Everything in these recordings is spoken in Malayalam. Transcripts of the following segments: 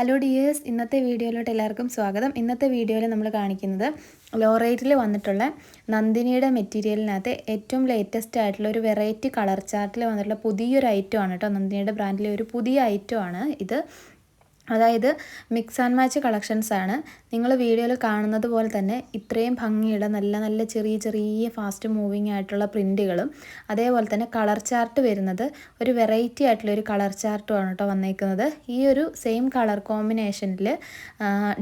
ഹലോ ഡിയേഴ്സ് ഇന്നത്തെ വീഡിയോയിലോട്ട് എല്ലാവർക്കും സ്വാഗതം. ഇന്നത്തെ വീഡിയോയിൽ നമ്മൾ കാണിക്കുന്നത് ലോ റേറ്റിൽ വന്നിട്ടുള്ള നന്ദിനിയുടെ മെറ്റീരിയലിനകത്ത് ഏറ്റവും ലേറ്റസ്റ്റ് ആയിട്ടുള്ള ഒരു വെറൈറ്റി കളർ ചാർട്ടിൽ വന്നിട്ടുള്ള പുതിയൊരു ഐറ്റം ആണ് കേട്ടോ. നന്ദിനിയുടെ ബ്രാൻഡിലെ ഒരു പുതിയ ഐറ്റം ആണ് ഇത്. അതായത് മിക്സ് ആൻഡ് മാച്ച് കളക്ഷൻസ് ആണ് നിങ്ങൾ വീഡിയോയിൽ കാണുന്നത് പോലെ തന്നെ ഇത്രയും ഭംഗിയുള്ള നല്ല നല്ല ചെറിയ ചെറിയ ഫാസ്റ്റ് മൂവിങ് ആയിട്ടുള്ള പ്രിന്റുകളും അതേപോലെ തന്നെ കളർ ചാർട്ട് വരുന്നത് ഒരു വെറൈറ്റി ആയിട്ടുള്ള ഒരു കളർ ചാർട്ടുമാണ് കേട്ടോ വന്നേക്കുന്നത്. ഈ ഒരു സെയിം കളർ കോമ്പിനേഷനിൽ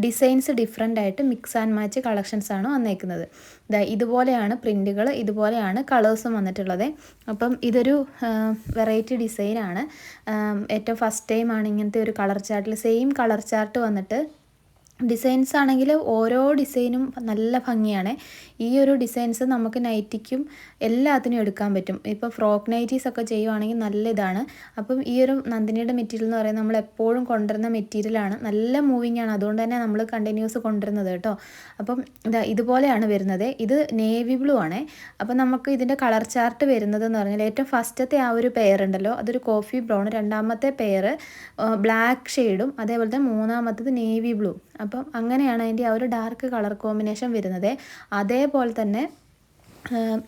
ഡിസൈൻസ് ഡിഫറെന്റ് ആയിട്ട് മിക്സ് ആൻഡ് മാച്ച് കളക്ഷൻസ് ആണ് വന്നേക്കുന്നത് ഇതുപോലെയാണ് പ്രിന്റുകൾ ഇതുപോലെയാണ് കളേഴ്സും വന്നിട്ടുള്ളത്. അപ്പം ഇതൊരു വെറൈറ്റി ഡിസൈനാണ്. ഏറ്റവും ഫസ്റ്റ് ടൈമാണ് ഇങ്ങനത്തെ ഒരു കളർ ചാർട്ടിൽ സെയിം കളർ ചാർട്ട് വന്നിട്ട് ഡിസൈൻസ് ആണെങ്കിൽ ഓരോ ഡിസൈനും നല്ല ഭംഗിയാണ്. ഈ ഒരു ഡിസൈൻസ് നമുക്ക് നൈറ്റിക്കും എല്ലാത്തിനും എടുക്കാൻ പറ്റും. ഇപ്പോൾ ഫ്രോക്ക് നൈറ്റീസ് ഒക്കെ ചെയ്യുവാണെങ്കിൽ നല്ല ഇതാണ്. അപ്പം ഈ ഒരു നന്ദിനിയുടെ മെറ്റീരിയൽ എന്ന് പറയുന്നത് നമ്മൾ എപ്പോഴും കൊണ്ടുവരുന്ന മെറ്റീരിയലാണ് നല്ല മൂവിങ് ആണ്. അതുകൊണ്ട് തന്നെ നമ്മൾ കണ്ടിന്യൂസ് കൊണ്ടുവരുന്നത് കേട്ടോ. അപ്പം ഇതാ ഇതുപോലെയാണ് വരുന്നത്. ഇത് നേവി ബ്ലൂ ആണേ. അപ്പം നമുക്ക് ഇതിന്റെ കളർ ചാർട്ട് വരുന്നത് എന്ന് പറഞ്ഞാൽ ഏറ്റവും ഫസ്റ്റത്തെ ആ ഒരു പെയർ ഉണ്ടല്ലോ. അതൊരു കോഫി ബ്രൗൺ രണ്ടാമത്തെ പെയർ ബ്ലാക്ക് ഷെയ്ഡും അതേപോലെ തന്നെ മൂന്നാമത്തത് നേവി ബ്ലൂ അപ്പം അങ്ങനെയാണ് അതിന്റെ ആ ഒരു ഡാർക്ക് കളർ കോമ്പിനേഷൻ വരുന്നത്. അതേപോലെ തന്നെ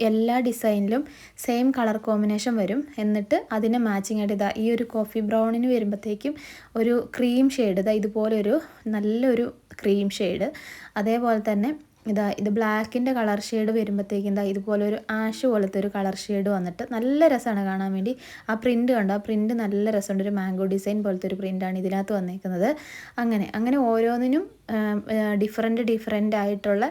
എല്ലാ ഡിസൈനിലും സെയിം കളർ കോമ്പിനേഷൻ വരും. എന്നിട്ട് അതിന് മാച്ചിങ് ആയിട്ട് ഇതാ ഈ ഒരു കോഫി ബ്രൗണിന് വരുമ്പോഴത്തേക്കും ഒരു ക്രീം ഷെയ്ഡ് ഇതാ ഇതുപോലൊരു നല്ലൊരു ക്രീം ഷെയ്ഡ് അതേപോലെ തന്നെ ഇതാ ഇത് ബ്ലാക്കിന്റെ കളർ ഷെയ്ഡ് വരുമ്പോഴത്തേക്കും ഇതാ ഇതുപോലെ ഒരു ആഷ് പോലത്തെ ഒരു കളർ ഷെയ്ഡ് വന്നിട്ട് നല്ല രസമാണ് കാണാൻ വേണ്ടി. ആ പ്രിന്റ് കണ്ടോ? ആ പ്രിന്റ് നല്ല രസമുണ്ട്. ഒരു മാംഗോ ഡിസൈൻ പോലത്തെ ഒരു പ്രിന്റാണ് ഇതിനകത്ത് വന്നേക്കുന്നത്. അങ്ങനെ അങ്ങനെ ഓരോന്നിനും ഡിഫറെന്റ് ഡിഫറെന്റ് ആയിട്ടുള്ള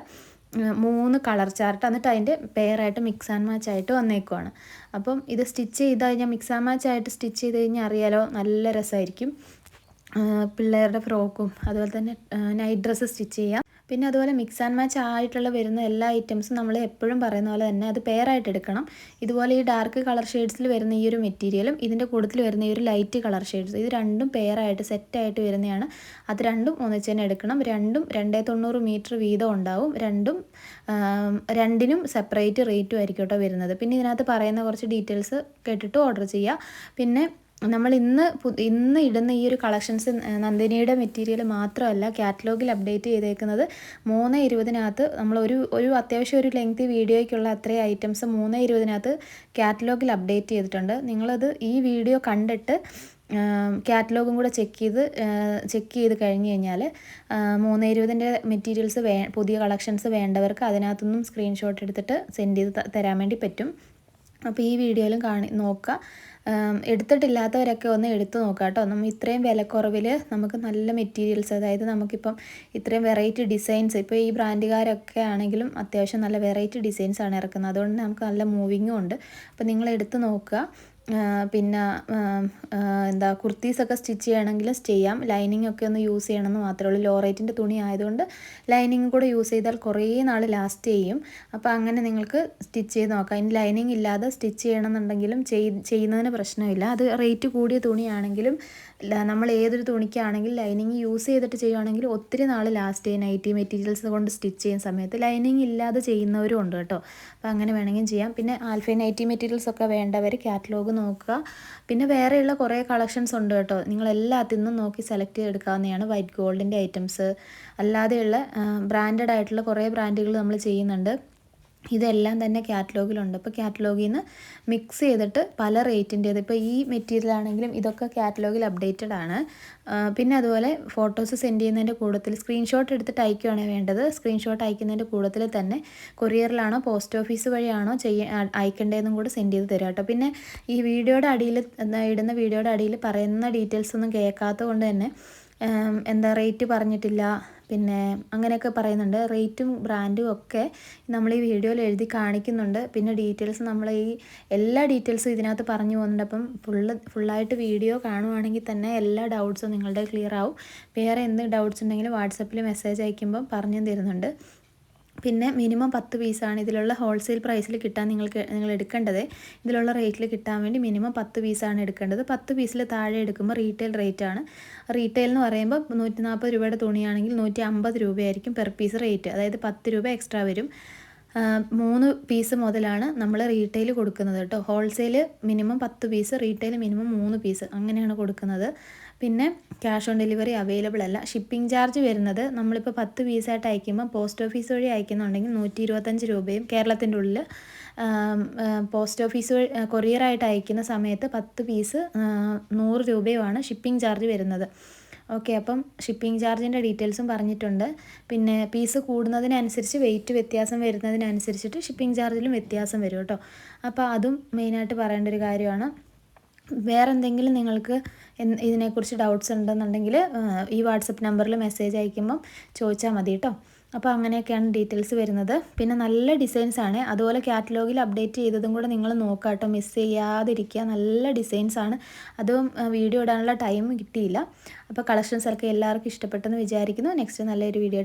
മൂന്ന് കളർ ചാർട്ട് എന്നിട്ട് അതിന്റെ പെയറായിട്ട് മിക്സ് ആൻഡ് മാച്ച് ആയിട്ട് വന്നേക്കുവാണ്. അപ്പം ഇത് സ്റ്റിച്ച് ചെയ്ത് കഴിഞ്ഞാൽ മിക്സ് ആൻഡ് മാച്ച് ആയിട്ട് സ്റ്റിച്ച് ചെയ്ത് കഴിഞ്ഞാൽ അറിയാലോ നല്ല രസമായിരിക്കും പിള്ളേരുടെ ഫ്രോക്കും അതുപോലെ തന്നെ നൈറ്റ് ഡ്രസ്സ് സ്റ്റിച്ച് ചെയ്യാം. പിന്നെ അതുപോലെ മിക്സ് ആൻഡ് മാച്ച് ആയിട്ടുള്ള വരുന്ന എല്ലാ ഐറ്റംസും നമ്മൾ എപ്പോഴും പറയുന്ന പോലെ തന്നെ അത് പെയറായിട്ട് എടുക്കണം. ഇതുപോലെ ഈ ഡാർക്ക് കളർ ഷെയ്ഡ്സിൽ വരുന്ന ഈ ഒരു മെറ്റീരിയലും ഇതിന്റെ കൂട്ടത്തിൽ വരുന്ന ഈ ഒരു ലൈറ്റ് കളർ ഷെയ്ഡ്സ് ഇത് രണ്ടും പെയറായിട്ട് സെറ്റായിട്ട് വരുന്നതാണ്. അത് രണ്ടും ഒന്നിച്ച് തന്നെ എടുക്കണം. രണ്ടും രണ്ടേ തൊണ്ണൂറ് മീറ്റർ വീതം ഉണ്ടാവും. രണ്ടും രണ്ടിനും സെപ്പറേറ്റ് റേറ്റും ആയിരിക്കും കേട്ടോ വരുന്നത്. പിന്നെ ഇതിനകത്ത് പറയുന്ന കുറച്ച് ഡീറ്റെയിൽസ് കേട്ടിട്ട് ഓർഡർ ചെയ്യുക പിന്നെ നമ്മൾ ഇന്ന് ഇന്ന് ഇടുന്ന ഈ ഒരു കളക്ഷൻസ് നന്ദിനിയുടെ മെറ്റീരിയൽ മാത്രമല്ല കാറ്റലോഗിൽ അപ്ഡേറ്റ് ചെയ്തേക്കുന്നത് മൂന്ന് ഇരുപതിനകത്ത് നമ്മൾ ഒരു ഒരു അത്യാവശ്യം ഒരു ലെങ്തി വീഡിയോയ്ക്കുള്ള അത്രയും ഐറ്റംസ് മൂന്ന് ഇരുപതിനകത്ത് കാറ്റലോഗിൽ അപ്ഡേറ്റ് ചെയ്തിട്ടുണ്ട്. നിങ്ങളത് ഈ വീഡിയോ കണ്ടിട്ട് കാറ്റലോഗും കൂടെ ചെക്ക് ചെയ്ത് ചെക്ക് ചെയ്ത് കഴിഞ്ഞ് കഴിഞ്ഞാൽ മൂന്ന് ഇരുപതിന്റെ മെറ്റീരിയൽസ് വേ പുതിയ കളക്ഷൻസ് വേണ്ടവർക്ക് അതിനകത്തുനിന്നും സ്ക്രീൻഷോട്ട് എടുത്തിട്ട് സെൻഡ് ചെയ്ത് തരാൻ വേണ്ടി പറ്റും. അപ്പോൾ ഈ വീഡിയോയിലും കാണി നോക്കുക. എടുത്തിട്ടില്ലാത്തവരൊക്കെ ഒന്ന് എടുത്തു നോക്കുക കേട്ടോ. നമ്മൾ ഇത്രയും വിലക്കുറവിൽ നമുക്ക് നല്ല മെറ്റീരിയൽസ് അതായത് നമുക്കിപ്പം ഇത്രയും വെറൈറ്റി ഡിസൈൻസ് ഇപ്പോൾ ഈ ബ്രാൻഡുകാരൊക്കെ ആണെങ്കിലും അത്യാവശ്യം നല്ല വെറൈറ്റി ഡിസൈൻസ് ആണ് ഇറക്കുന്നത്. അതുകൊണ്ട് നമുക്ക് നല്ല മൂവിങ്ങും ഉണ്ട്. അപ്പോൾ നിങ്ങൾ എടുത്തു നോക്കുക. പിന്നെ എന്താ കുർത്തീസൊക്കെ സ്റ്റിച്ച് ചെയ്യണമെങ്കിൽ ചെയ്യാം. ലൈനിങ് ഒക്കെ ഒന്ന് യൂസ് ചെയ്യണമെന്ന് മാത്രമേ ഉള്ളൂ. ലോ റേറ്റിന്റെ തുണി ആയതുകൊണ്ട് ലൈനിങ് കൂടെ യൂസ് ചെയ്താൽ കുറേ നാൾ ലാസ്റ്റ് ചെയ്യും. അപ്പോൾ അങ്ങനെ നിങ്ങൾക്ക് സ്റ്റിച്ച് ചെയ്ത് നോക്കാം. ഇനി ലൈനിങ് ഇല്ലാതെ സ്റ്റിച്ച് ചെയ്യണമെന്നുണ്ടെങ്കിലും ചെയ്യുന്നതിന് പ്രശ്നമില്ല. അത് റേറ്റ് കൂടിയ തുണിയാണെങ്കിലും നമ്മൾ ഏതൊരു തുണിക്കാണെങ്കിൽ ലൈനിങ് യൂസ് ചെയ്തിട്ട് ചെയ്യുകയാണെങ്കിൽ ഒത്തിരി നാൾ ലാസ്റ്റ് ചെയ്യും നൈറ്റി മെറ്റീരിയൽസ് കൊണ്ട് സ്റ്റിച്ച് ചെയ്യുന്ന സമയത്ത് ലൈനിങ് ഇല്ലാതെ ചെയ്യുന്നവരും ഉണ്ട് കേട്ടോ. അപ്പോൾ അങ്ങനെ വേണമെങ്കിൽ ചെയ്യാം. പിന്നെ ആൽഫൈൻ നൈറ്റി മെറ്റീരിയൽസ് ഒക്കെ വേണ്ടവർ കാറ്റലോഗ് നോക്കുക. പിന്നെ വേറെയുള്ള കുറേ കളക്ഷൻസ് ഉണ്ട് കേട്ടോ. നിങ്ങൾ എല്ലാത്തിൽ നിന്നും നോക്കി സെലക്ട് ചെയ്തെടുക്കാവുന്നതാണ് വൈറ്റ് ഗോൾഡിന്റെ ഐറ്റംസ് അല്ലാതെയുള്ള ബ്രാൻഡഡ് ആയിട്ടുള്ള കുറേ ബ്രാൻഡുകൾ നമ്മൾ ചെയ്യുന്നുണ്ട്. ഇതെല്ലാം തന്നെ കാറ്റലോഗിലുണ്ട്. അപ്പോൾ കാറ്റലോഗിൽ നിന്ന് മിക്സ് ചെയ്തിട്ട് പല റേറ്റിന്റേത് ഇപ്പോൾ ഈ മെറ്റീരിയൽ ആണെങ്കിലും ഇതൊക്കെ കാറ്റലോഗിൽ അപ്ഡേറ്റഡ് ആണ്. പിന്നെ അതുപോലെ ഫോട്ടോസ് സെൻഡ് ചെയ്യുന്നതിന്റെ കൂടത്തിൽ സ്ക്രീൻഷോട്ട് എടുത്തിട്ട് അയക്കുകയാണ് വേണ്ടത്. സ്ക്രീൻഷോട്ട് അയക്കുന്നതിന്റെ കൂടത്തിൽ തന്നെ കൊറിയറിലാണോ പോസ്റ്റ് ഓഫീസ് വഴിയാണോ ചെയ്യ അയക്കേണ്ടതെന്നും കൂടെ സെൻഡ് ചെയ്ത് തരാം കേട്ടോ. പിന്നെ ഈ വീഡിയോയുടെ അടിയിൽ ഇടുന്ന വീഡിയോയുടെ അടിയിൽ പറയുന്ന ഡീറ്റെയിൽസ് ഒന്നും കേൾക്കാത്തത് കൊണ്ട് തന്നെ എന്താ റേറ്റ് പറഞ്ഞിട്ടില്ല. പിന്നെ അങ്ങനെയൊക്കെ പറയുന്നുണ്ട്. റേറ്റും ബ്രാൻഡും ഒക്കെ നമ്മൾ ഈ വീഡിയോയിൽ എഴുതി കാണിക്കുന്നുണ്ട്. പിന്നെ ഡീറ്റെയിൽസ് നമ്മൾ ഈ എല്ലാ ഡീറ്റെയിൽസും ഇതിനകത്ത് പറഞ്ഞു പോകുന്നുണ്ട്. അപ്പം ഫുള്ള് ഫുള്ളായിട്ട് വീഡിയോ കാണുവാണെങ്കിൽ തന്നെ എല്ലാ ഡൗട്ട്സും നിങ്ങളുടെ ക്ലിയർ ആവും. വേറെ എന്ത് ഡൗട്ട്സ് ഉണ്ടെങ്കിലും വാട്സപ്പിൽ മെസ്സേജ് അയക്കുമ്പം പറഞ്ഞു തരുന്നുണ്ട്. പിന്നെ മിനിമം പത്ത് പീസാണ് ഇതിലുള്ള ഹോൾസെയിൽ പ്രൈസിൽ കിട്ടാൻ നിങ്ങൾക്ക് നിങ്ങൾ എടുക്കേണ്ടത്. ഇതിലുള്ള റേറ്റിൽ കിട്ടാൻ വേണ്ടി മിനിമം പത്ത് പീസാണ് എടുക്കേണ്ടത്. പത്ത് പീസിൽ താഴെ എടുക്കുമ്പോൾ റീറ്റെയിൽ റേറ്റ് ആണ്. റീറ്റെയിൽ എന്ന് പറയുമ്പോൾ നൂറ്റി നാൽപ്പത് രൂപയുടെ തുണിയാണെങ്കിൽ നൂറ്റി അമ്പത് രൂപയായിരിക്കും പെർ പീസ് റേറ്റ് അതായത് പത്ത് രൂപ എക്സ്ട്രാ വരും. മൂന്ന് പീസ് മുതലാണ് നമ്മൾ റീറ്റെയിൽ കൊടുക്കുന്നത് കേട്ടോ. ഹോൾസെയിൽ മിനിമം പത്ത് പീസ് റീറ്റെയിൽ മിനിമം മൂന്ന് പീസ് അങ്ങനെയാണ് കൊടുക്കുന്നത്. പിന്നെ ക്യാഷ് ഓൺ ഡെലിവറി അവൈലബിൾ അല്ല. ഷിപ്പിംഗ് ചാർജ് വരുന്നത് നമ്മളിപ്പോൾ പത്ത് പീസായിട്ട് അയക്കുമ്പോൾ പോസ്റ്റ് ഓഫീസ് വഴി അയക്കുന്നുണ്ടെങ്കിൽ നൂറ്റി ഇരുപത്തഞ്ച് രൂപയും കേരളത്തിന്റെ ഉള്ളിൽ പോസ്റ്റ് ഓഫീസ് വഴി കൊറിയറായിട്ട് അയക്കുന്ന സമയത്ത് പത്ത് പീസ് നൂറ് രൂപയുമാണ് ഷിപ്പിംഗ് ചാർജ് വരുന്നത്. ഓക്കെ അപ്പം ഷിപ്പിംഗ് ചാർജിന്റെ ഡീറ്റെയിൽസും പറഞ്ഞിട്ടുണ്ട്. പിന്നെ പീസ് കൂടുന്നതിനനുസരിച്ച് വെയിറ്റ് വ്യത്യാസം വരുന്നതിനനുസരിച്ചിട്ട് ഷിപ്പിംഗ് ചാർജിലും വ്യത്യാസം വരും കേട്ടോ. അപ്പോൾ അതും മെയിനായിട്ട് പറയേണ്ട ഒരു കാര്യമാണ്. വേറെ എന്തെങ്കിലും നിങ്ങൾക്ക് ഇതിനെക്കുറിച്ച് ഡൗട്ട്സ് ഉണ്ടെന്നുണ്ടെങ്കിൽ ഈ വാട്സപ്പ് നമ്പറിൽ മെസ്സേജ് അയക്കുമ്പം ചോദിച്ചാൽ മതി കേട്ടോ അപ്പോൾ അങ്ങനെയൊക്കെയാണ് ഡീറ്റെയിൽസ് വരുന്നത്. പിന്നെ നല്ല ഡിസൈൻസ് ആണ്. അതുപോലെ കാറ്റലോഗിൽ അപ്ഡേറ്റ് ചെയ്തതും കൂടെ നിങ്ങൾ നോക്കുക കേട്ടോ മിസ് ചെയ്യാതിരിക്കുക. നല്ല ഡിസൈൻസ് ആണ്. അതും വീഡിയോ ഇടാനുള്ള ടൈം കിട്ടിയില്ല. അപ്പോൾ കളക്ഷൻസ് ഒക്കെ എല്ലാവർക്കും ഇഷ്ടപ്പെട്ടെന്ന് വിചാരിക്കുന്നു. നെക്സ്റ്റ് നല്ലൊരു വീഡിയോ